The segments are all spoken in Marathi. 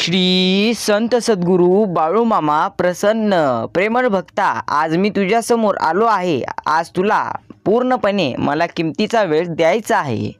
श्री संत सद्गुरू बाळूमामा प्रसन्न प्रेमळ भक्ता आज मी तुझ्यासमोर आलो आहे. आज तुला पूर्णपणे मला किमतीचा वेळ द्यायचा आहे.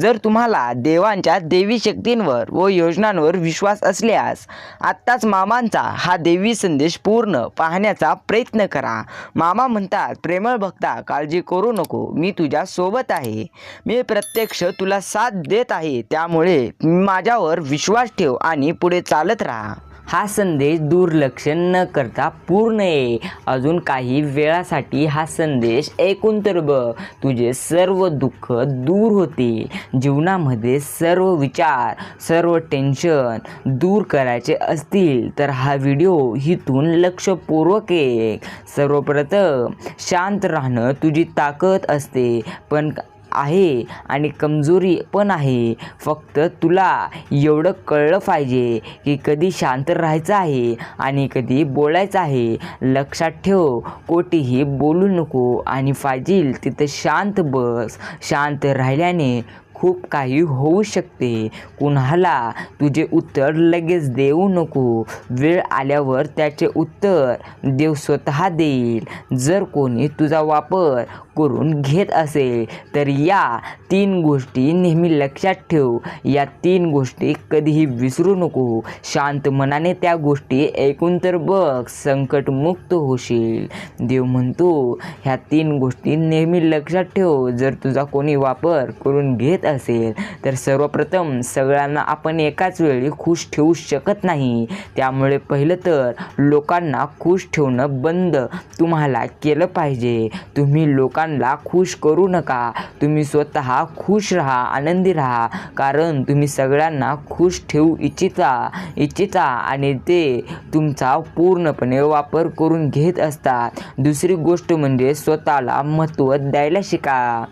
जर तुम्हाला देवांच्या देवी शक्तींवर व योजनांवर विश्वास असल्यास आत्ताच मामांचा हा देवी संदेश पूर्ण पाहण्याचा प्रयत्न करा. मामा म्हणतात प्रेमळ भक्ता काळजी करू नको मी तुझ्या सोबत आहे. मी प्रत्यक्ष तुला साथ देत आहे त्यामुळे माझ्यावर विश्वास ठेव आणि पुढे चालत राहा. हा संदेश दुर्लक्ष न करता पूर्ण ये अजून काही वेळासाठी हा संदेश ऐकून तर बघ. तुझे सर्व दुःख दूर होते. जीवनामध्ये सर्व विचार सर्व टेन्शन दूर करायचे असतील तर हा व्हिडिओ हिथून लक्षपूर्वक एक सर्वप्रथम शांत राहणं तुझी ताकद असते. पण आहे आणि कमजोरी पण आहे. फक्त तुला एवढं कळलं पाहिजे की कधी शांत राहायचं आहे आणि कधी बोलायचं आहे. लक्षात ठेव कोठेही बोलू नको आणि फाजील तिथं शांत बस. शांत राहिल्याने खूप काही होऊ शकते. कुणाला तुझे उत्तर लगेच देऊ नको. वेळ आल्यावर त्याचे उत्तर देव स्वतः देईल. जर कोणी तुझा वापर करून घेत असेल तर या तीन गोष्टी नेहमी लक्षात ठेव. या तीन गोष्टी कधीही विसरू नको. शांत मनाने त्या गोष्टी ऐकून तर बघ संकटमुक्त होशील. देव म्हणतो ह्या तीन गोष्टी नेहमी लक्षात ठेव. जर तुझा कोणी वापर करून घेत असेल तर सर्वप्रथम सगळ्यांना आपण एकाच वेळी खुश ठेवू शकत नाही. त्यामुळे पहिलं तर लोकांना खुश ठेवणं बंद तुम्हाला केलं पाहिजे. तुम्ही लोकांना लोकांना खुश करू नका. तुम्ही स्वतः खुश राहा आनंदी राहा. कारण तुम्ही सगळ्यांना खुश ठेवू इच्छिता इच्छिता आणि ते तुमचा पूर्णपणे वापर करून घेत असतात. दुसरी गोष्ट म्हणजे स्वतःला महत्त्व द्यायला शिका.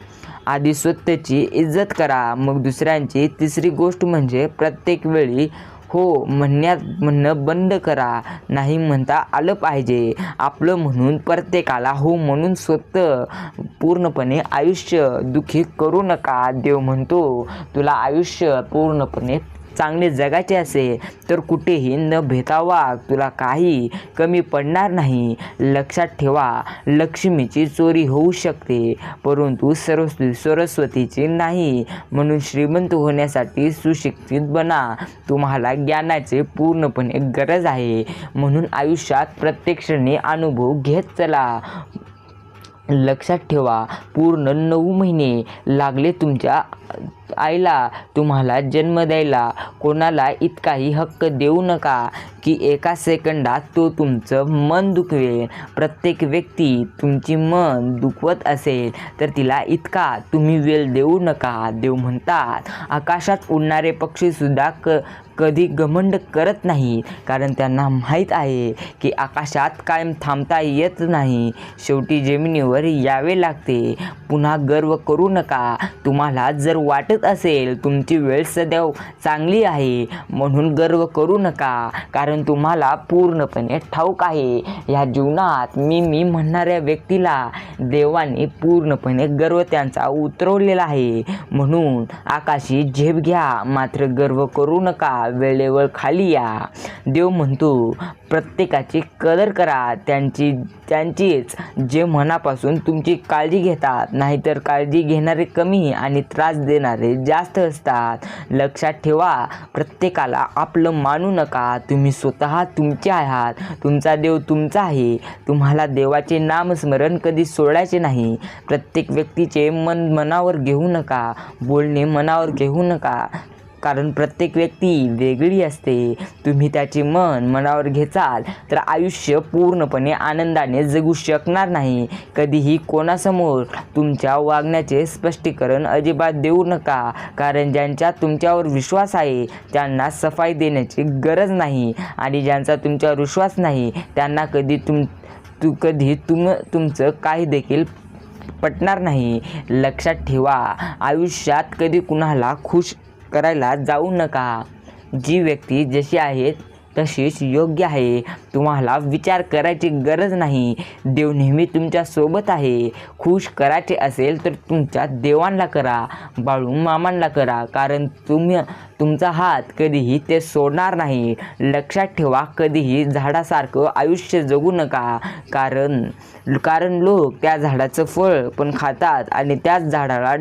आधी स्वतःची इज्जत करा. मग दुसऱ्यांची. तिसरी गोष्ट म्हणजे प्रत्येक वेळी हो म्हणण्यात म्हणणं बंद करा. नाही म्हणता आलं पाहिजे. आपलं म्हणून प्रत्येकाला हो म्हणून स्वतः पूर्णपणे आयुष्य दुःखी करू नका. देव म्हणतो तुला आयुष्य पूर्णपणे चांगले जगायचे असेल तर कुठेही न भेदावा तुला काही कमी पडणार नाही. लक्षात ठेवा लक्ष्मीची चोरी होऊ शकते परंतु सरस्वती सरस्वतीची नाही. म्हणून श्रीमंत होण्यासाठी सुशिक्षित बना. तुम्हाला ज्ञानाचे पूर्णपणे गरज आहे. म्हणून आयुष्यात प्रत्येक क्षणी अनुभव घेत चला. लक्षात ठेवा पूर्ण नऊ महिने लागले तुमच्या आईला तुम्हाला जन्म द्यायला कोणाला इतकाही हक्क देऊ नका की एका सेकंदात तो तुमचं मन दुखवेल प्रत्येक व्यक्ती तुमची मन दुखवत असेल तर तिला इतका तुम्ही वेळ देऊ नका देव म्हणतात. आकाशात उडणारे पक्षीसुद्धा क कधी घमंड करत नाही कारण त्यांना माहीत आहे की आकाशात कायम थांबता येत नाही. शेवटी जमिनीवर यावे लागते. पुन्हा गर्व करू नका. तुम्हाला जर वाटत असेल तुमची वेळ सदैव चांगली आहे म्हणून गर्व करू नका. कारण तुम्हाला पूर्णपणे ठाऊक आहे. ह्या जीवनात मी मी म्हणणाऱ्या व्यक्तीला देवाने पूर्णपणे गर्व त्यांचा उतरवलेला आहे. म्हणून आकाशी झेप घ्या मात्र गर्व करू नका वेळेवर खाली या. देव म्हणतो प्रत्येकाची कदर करा त्यांची त्यांचीच जे मनापासून तुमची काळजी घेतात नाहीतर काळजी घेणारे कमी आणि त्रास देणारे जास्त असतात. लक्षात ठेवा प्रत्येकाला आपलं मानू नका. तुम्ही स्वतः तुमचे आहात. तुमचा देव तुमचा आहे. तुम्हाला देवाचे नामस्मरण कधी सोडायचे नाही. प्रत्येक व्यक्तीचे मन मनावर घेऊ नका. बोलणे मनावर घेऊ नका. कारण प्रत्येक व्यक्ती वेगळी असते. तुम्ही त्याचे मन मनावर घेचाल तर आयुष्य पूर्णपणे आनंदाने जगू शकणार नाही. कधीही कोणासमोर तुमच्या वागण्याचे स्पष्टीकरण अजिबात देऊ नका कारण ज्यांचा तुमच्यावर विश्वास आहे त्यांना सफाई देण्याची गरज नाही. आणि ज्यांचा तुमच्यावर विश्वास नाही त्यांना कधी तुम तू कधी तुम तुमचं काही देखील पटणार नाही. लक्षात ठेवा आयुष्यात कधी कुणाला खुश करायला जाऊ नका. जी व्यक्ती जशी आहे तशीच योग्य आहे. तुम्हाला विचार करायची गरज नाही. देव नेहमी तुमच्यासोबत आहे. खुश करायचे असेल तर तुमच्या देवांना करा. बाळू मामांना करा. कारण तुम्ही तुमचा हात कधीही ते सोडणार नाही. लक्षात ठेवा कधीही झाडासारखं आयुष्य जगू नका. कारण कारण लोक त्या झाडाचं फळ पण खातात आणि त्याच झाडाला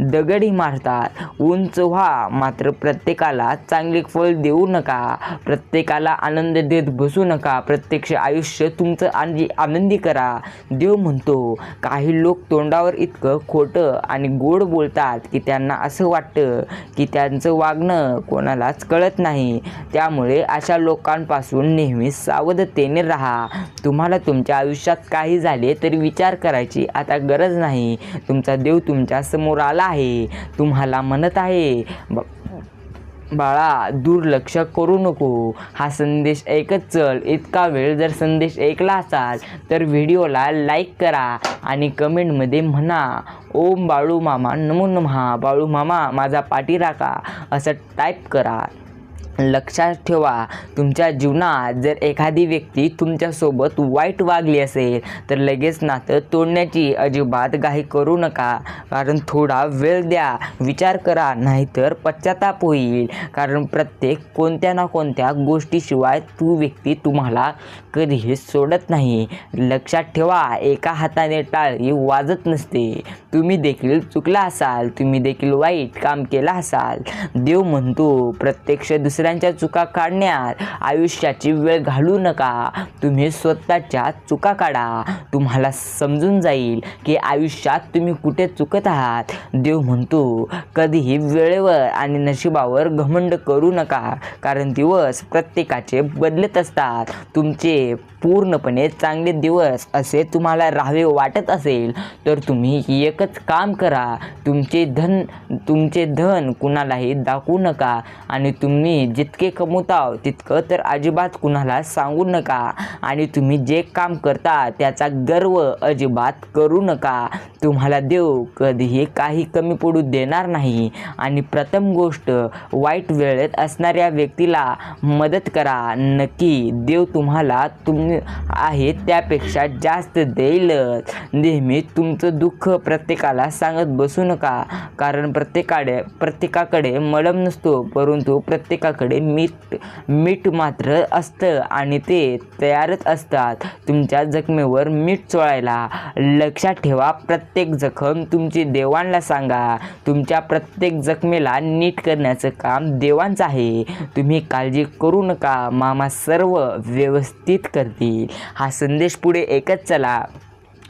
दगडी मारतात. उंच व्हा मात्र प्रत्येकाला चांगले फळ देऊ नका. प्रत्येकाला आनंद देत बसू नका. प्रत्यक्ष आयुष्य तुमचं आनंदी आनंदी करा. देव म्हणतो काही लोक तोंडावर इतकं खोटं आणि गोड बोलतात की त्यांना असं वाटतं की त्यांचं वागणं कोणालाच कळत नाही. त्यामुळे अशा लोकांपासून नेहमी सावधतेने राहा. तुम्हाला तुमच्या आयुष्यात काही झाले तरी विचार करायची आता गरज नाही. तुमचा देव तुमच्यासमोर आला आहे. तुम्हाला म्हणत आहे ब- बाळा दुर्लक्ष करू नको. हा संदेश ऐकत चल. इतका वेळ जर संदेश ऐकला असाल तर व्हिडिओला लाईक करा आणि कमेंटमध्ये म्हणा ओम बाळू मामा नमो. नमहा बाळू मामा माझा पाठी राखा असं टाईप करा. लक्षात ठेवा तुमच्या जीवनात जर एखादी व्यक्ती तुमच्यासोबत वाईट वागली असेल तर लगेच नातं तोडण्याची अजिबात घाई करू नका. कारण थोडा वेळ द्या विचार करा नाहीतर पश्चाताप होईल. कारण प्रत्येक कोणत्या ना कोणत्या गोष्टीशिवाय तू व्यक्ती तुम्हाला कधीही सोडत नाही. लक्षात ठेवा एका हाताने टाळी वाजत नसते. तुम्ही देखील चुकला असाल तुम्ही देखील वाईट काम केलं असाल. देव म्हणतो प्रत्यक्ष दुसऱ्यांच्या चुका काढण्यात आयुष्याची वेळ घालू नका. तुम्ही स्वतःच्या चुका काढा. तुम्हाला समजून जाईल की आयुष्यात तुम्ही कुठे चुकत आहात. देव म्हणतो कधीही वेळेवर आणि नशिबावर घमंड करू नका कारण दिवस प्रत्येकाचे बदलत असतात. तुमचे पूर्णपणे चांगले दिवस असे तुम्हाला राहावे वाटत असेल तर तुम्ही एकच काम करा. तुमचे धन तुमचे धन कुणालाही दाखवू नका आणि तुम्ही जितके कमवताव तितकं तर अजिबात कुणाला सांगू नका. आणि तुम्ही जे काम करता त्याचा गर्व अजिबात करू नका. तुम्हाला देव कधीही काही कमी पडू देणार नाही. आणि प्रथम गोष्ट वाईट वेळेत असणाऱ्या व्यक्तीला मदत करा. नक्की देव तुम्हाला तुम्ही आहे त्यापेक्षा जास्त देईलच. नेहमी तुमचं दुःख प्रत्येकाला सांगत बसू नका. कारण प्रत्येकाकडे प्रत्येकाकडे मलम नसतो परंतु प्रत्येकाकडे मीठ मीठ मात्र असतं आणि ते तयारच असतात. तुमच्या जखमेवर मीठ चोळायला लक्षात ठेवा. प्रत्येक जखम तुमची देवांना सांगा. तुमच्या प्रत्येक जखमेला नीट करण्याचं काम देवांचं आहे. तुम्ही काळजी करू नका. मामा सर्व व्यवस्थित करते करतील. हा संदेश पुढे एकच चला.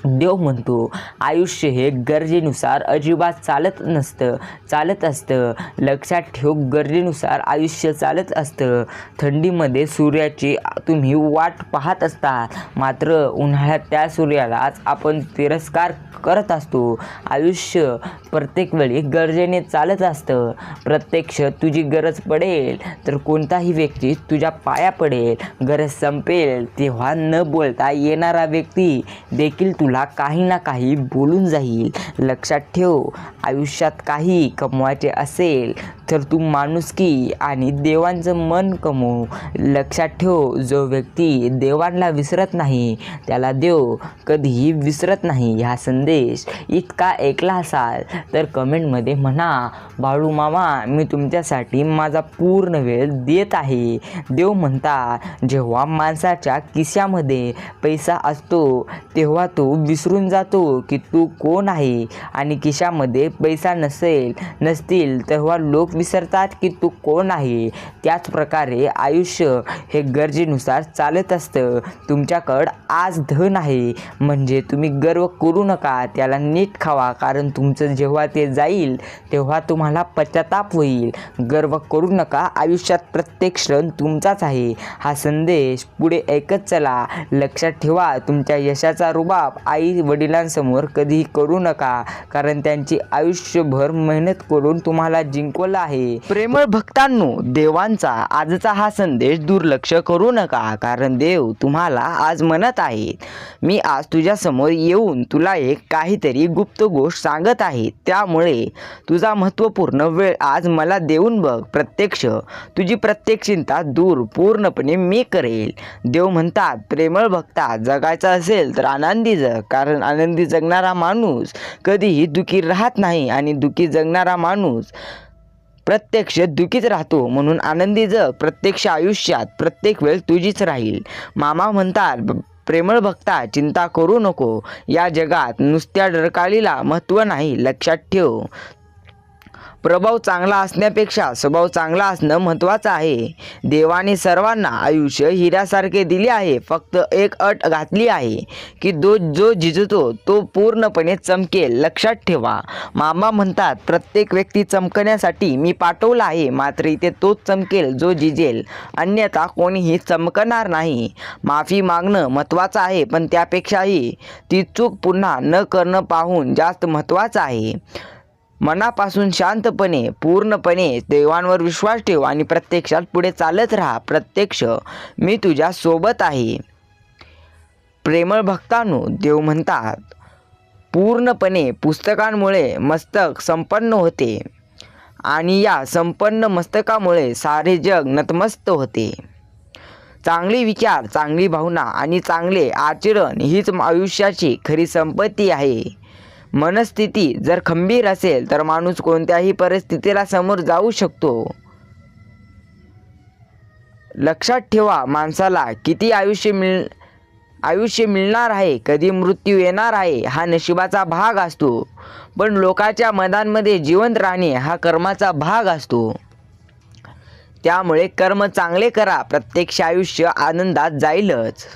देव म्हणतो आयुष्य हे गरजेनुसार अजिबात चालत नसतं चालत असतं. लक्षात ठेव गरजेनुसार आयुष्य चालत असतं. थंडीमध्ये सूर्याची तुम्ही वाट पाहत असता. मात्र उन्हाळ्यात त्या सूर्यालाच आपण तिरस्कार करत असतो. आयुष्य प्रत्येक वेळी गरजेने चालत असतं. प्रत्यक्ष तुझी गरज पडेल तर कोणताही व्यक्ती तुझ्या पाया पडेल. गरज संपेल तेव्हा न बोलता येणारा व्यक्ती देखील तुला काही ना काही बोलून जाईल. लक्षात ठेव आयुष्यात काही कमवायचे असेल तर तू माणुसकी आणि देवांचं मन कमव. लक्षात ठेव जो व्यक्ती देवांना विसरत नाही त्याला देव कधीही विसरत नाही. हा संदेश इतका ऐकला असाल तर कमेंटमध्ये म्हणा बाळू मामा मी तुमच्यासाठी माझा पूर्ण वेळ देत आहे. देव म्हणतात जेव्हा माणसाच्या किस्यामध्ये पैसा असतो तेव्हा तो विसरून जातो की तू कोण आहे. आणि किशामध्ये पैसा नसेल नसतील तेव्हा लोक विसरतात की तू कोण आहे. त्याच प्रकारे आयुष्य हे गरजेनुसार चालत असतं. तुमच्याकडं आज धन आहे. म्हणजे तुम्ही गर्व करू नका. त्याला नीट खावा. कारण तुमचं जेव्हा जेव्हा ते जाईल तेव्हा तुम्हाला पश्चाताप होईल. गर्व करू नका आयुष्यात प्रत्येक क्षण तुमचाच आहे. हा संदेश पुढे ऐकत चला. लक्षात ठेवा तुमच्या यशाचा रुबाब आई वडिलांसमोर कधीही करू नका कारण त्यांची आयुष्यभर मेहनत करून तुम्हाला जिंकवलं आहे. प्रेमळ भक्तांनो देवांचा आजचा हा संदेश दुर्लक्ष करू नका कारण देव तुम्हाला आज म्हणत आहेत. मी आज तुझ्यासमोर येऊन तुला एक काहीतरी गुप्त गोष्ट सांगत आहेत त्यामुळे तुझा महत्त्वपूर्ण वेळ आज मला देऊन बघ प्रत्यक्ष. तुझी प्रत्येक चिंता दूर पूर्णपणे मी करेल. देव म्हणतात प्रेमळ भक्ता जगायचं असेल तर आनंदी जग कारण आनंदी जगणारा माणूस कधीही दुखी राहत नाही आणि दुखी जगणारा माणूस प्रत्यक्ष दुखीच राहतो. म्हणून आनंदी जग प्रत्यक्ष आयुष्यात प्रत्येक वेळ तुझीच राहील. मामा म्हणतात प्रेमळ भक्ता चिंता करू नको. या जगात नुसत्या डरकाळीला महत्त्व नाही लक्षात ठेव. प्रभाव चांगला असण्यापेक्षा स्वभाव चांगला असणं महत्त्वाचं आहे. देवाने सर्वांना आयुष्य हिऱ्यासारखे दिले आहे. फक्त एक अट घातली आहे की दो जो झिजतो तो पूर्णपणे चमकेल. लक्षात ठेवा. मामा म्हणतात प्रत्येक व्यक्ती चमकण्यासाठी मी पाठवला आहे. मात्र इथे तोच चमकेल जो झिजेल. अन्यथा कोणीही चमकणार नाही. माफी मागणं महत्त्वाचं आहे पण त्यापेक्षाही ती चूक पुन्हा न करणं पाहून जास्त महत्त्वाचं आहे. मनापासून शांतपणे पूर्णपणे देवांवर विश्वास ठेव आणि प्रत्यक्षात पुढे चालत राहा. प्रत्यक्ष मी तुझ्या सोबत आहे. प्रेमळ भक्तांनो देव म्हणतात पूर्णपणे पुस्तकांमुळे मस्तक संपन्न होते आणि या संपन्न मस्तकामुळे सारे जग नतमस्त होते. चांगले विचार चांगली भावना आणि चांगले आचरण हीच आयुष्याची खरी संपत्ती आहे. मनस्थिती जर खंबीर असेल तर माणूस कोणत्याही परिस्थितीला समोर जाऊ शकतो. लक्षात ठेवा माणसाला किती आयुष्य मिळ आयुष्य मिळणार आहे कधी मृत्यू येणार आहे हा नशिबाचा भाग असतो. पण लोकांच्या मनांमध्ये जिवंत राहणे हा कर्माचा भाग असतो. त्यामुळे कर्म चांगले करा प्रत्यक्ष आयुष्य आनंदात जाईलच.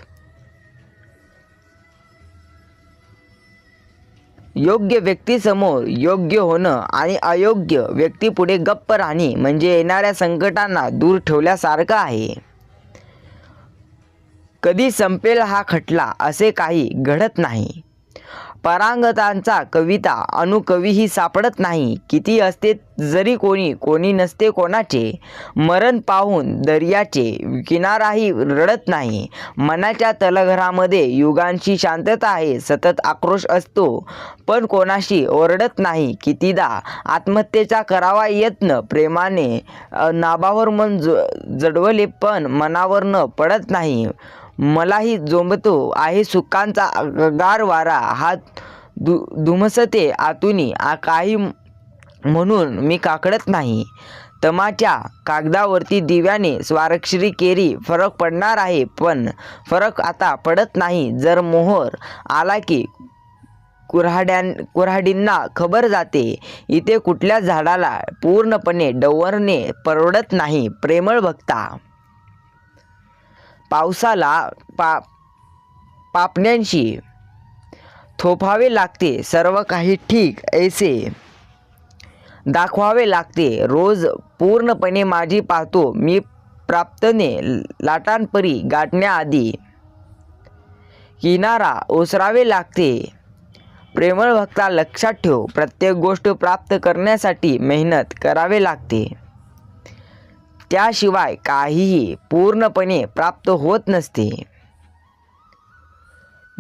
योग्य व्यक्तीसमोर योग्य होणं आणि अयोग्य व्यक्तीपुढे गप्प राहणे म्हणजे येणाऱ्या संकटांना दूर ठेवल्यासारखं आहे. कधी संपेल हा खटला असे काही घडत नाही. परांगतांचा कविता अनुकवीही सापडत नाही. किती असते जरी कोणी कोणी नसते कोणाचे. मरण पाहून दर्याचे किनाराही रडत नाही. मनाच्या तलघरामध्ये युगांची शांतता आहे सतत आक्रोश असतो. पण कोणाशी ओरडत नाही. कितीदा आत्महत्येचा करावा यत्न प्रेमाने नाभावर मन ज जडवले पण मनावर न पडत नाही. मलाही जोंबतो आहे सुखांचा गार वारा. हा दु धुमसते आतुनी. आ काही म्हणून मी काकडत नाही. तमाच्या कागदावरती दिव्याने स्वारक्षरी केरी. फरक पडणार आहे पण फरक आता पडत नाही. जर मोहर आला की कुऱ्हाड्यां कुऱ्हाडींना खबर जाते. इथे कुठल्या झाडाला पूर्णपणे डवरणे परवडत नाही. प्रेमळ भक्ता. पावसाला पा पापण्यांशी थोपावे लागते सर्व काही ठीक ऐसे. दाखवावे लागते रोज पूर्णपणे माझी पाहतो मी प्राप्तने लाटांपरी गाठण्याआधी किनारा ओसरावे लागते. प्रेमळ भक्ता लक्षात ठेव प्रत्येक गोष्ट प्राप्त करण्यासाठी मेहनत करावे लागते. त्याशिवाय काहीही पूर्णपणे प्राप्त होत नसते.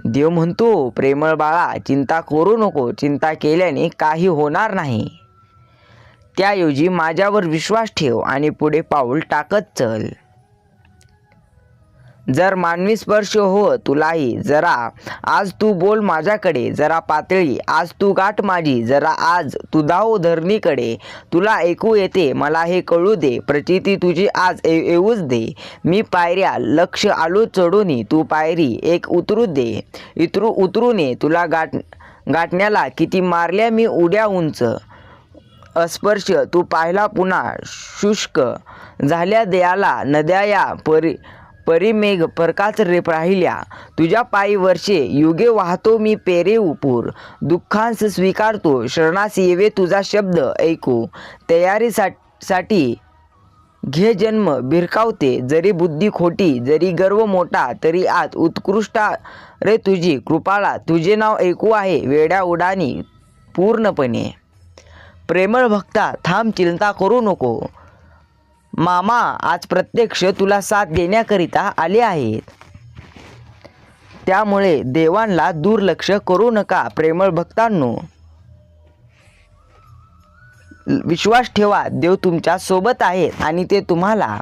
देव म्हणतो प्रेमळ बाळा चिंता करू नको. चिंता केल्याने काही होणार नाही. त्याऐवजी माझ्यावर विश्वास ठेव आणि पुढे पाऊल टाकत चल. जर मानवी स्पर्श हो तुलाही जरा आज तू बोल माझ्याकडे जरा पातळी आज तू गाठ माझी जरा आज तू धाव धरणीकडे. तुला ऐकू येते मला हे कळू दे प्रचिती तुझी आज ये- येऊच दे. मी पायऱ्या लक्ष आलो चढून तू पायरी एक उतरू दे. इतरू उतरूने तुला गाठ गाठण्याला किती मारल्या मी उड्या उंच. अस्पर्श तू पाहिला पुन्हा शुष्क. झाल्या दयाला नद्या या परी परिमेघ परकाच रेप राहिल्या तुझ्या पायी वर्षे युगे वाहतो मी पेरे उपूर. दुःखांस स्वीकारतो शरणास येवे तुझा शब्द ऐकू. तयारीसाठी घे जन्म भिरकावते जरी बुद्धी खोटी जरी गर्व मोठा तरी आत उत्कृष्ट रे तुझी कृपाळा. तुझे नाव ऐकू आहे वेड्या उडानी पूर्णपणे. प्रेमळ भक्ता थांब चिंता करू नको. मामा आज प्रत्यक्ष तुला साथ देण्याकरिता आले आहेत. त्यामुळे देवांना दुर्लक्ष करू नका प्रेमळ भक्तांनो. विश्वास ठेवा देव तुमच्यासोबत आहेत आणि ते तुम्हाला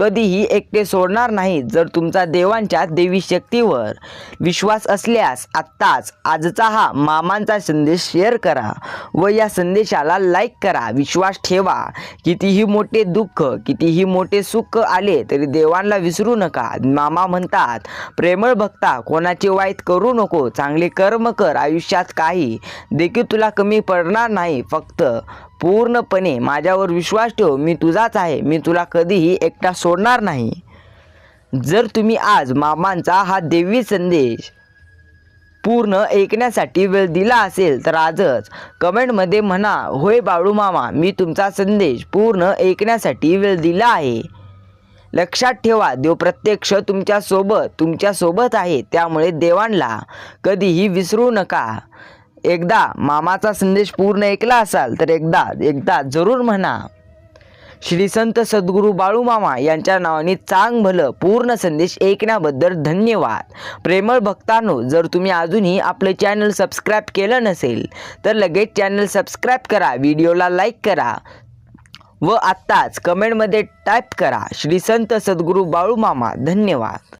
कधीही एकटे सोडणार नाहीत जर तुमचा देवांच्या देवी शक्तीवर विश्वास असल्यास आत्ताच आजचा हा मामांचा संदेश शेअर करा व या संदेशाला लाईक करा. विश्वास ठेवा. कितीही मोठे दुःख कितीही मोठे सुख आले तरी देवांना विसरू नका. मामा म्हणतात प्रेमळ भक्ता कोणाचे वाईट करू नको. चांगले कर्म कर. आयुष्यात काही देखील तुला कमी पडणार नाही. फक्त पूर्णपणे माझ्यावर विश्वास ठेव मी तुझाच आहे मी तुला कधीही एकटा सोडणार नाही. जर तुम्ही आज मामांचा हा देवी संदेश पूर्ण ऐकण्यासाठी वेळ दिला असेल तर आजच कमेंटमध्ये म्हणा होय बाळू मामा मी तुमचा संदेश पूर्ण ऐकण्यासाठी वेळ दिला आहे. लक्षात ठेवा देव प्रत्यक्ष तुमच्यासोबत तुमच्यासोबत आहे त्यामुळे देवांना कधीही विसरू नका. एकदा मामाचा संदेश पूर्ण ऐकला असाल तर एकदा एकदा जरूर म्हणा. श्री संत सद्गुरू बाळूमामा यांच्या नावाने चांग भलं पूर्ण संदेश ऐकण्याबद्दल धन्यवाद. प्रेमळ भक्तांनो जर तुम्ही अजूनही आपलं चॅनल सबस्क्राईब केलं नसेल तर लगेच चॅनल सबस्क्राईब करा व्हिडिओला लाईक करा. व आत्ताच कमेंटमध्ये टाईप करा श्री संत सद्गुरू बाळूमामा धन्यवाद.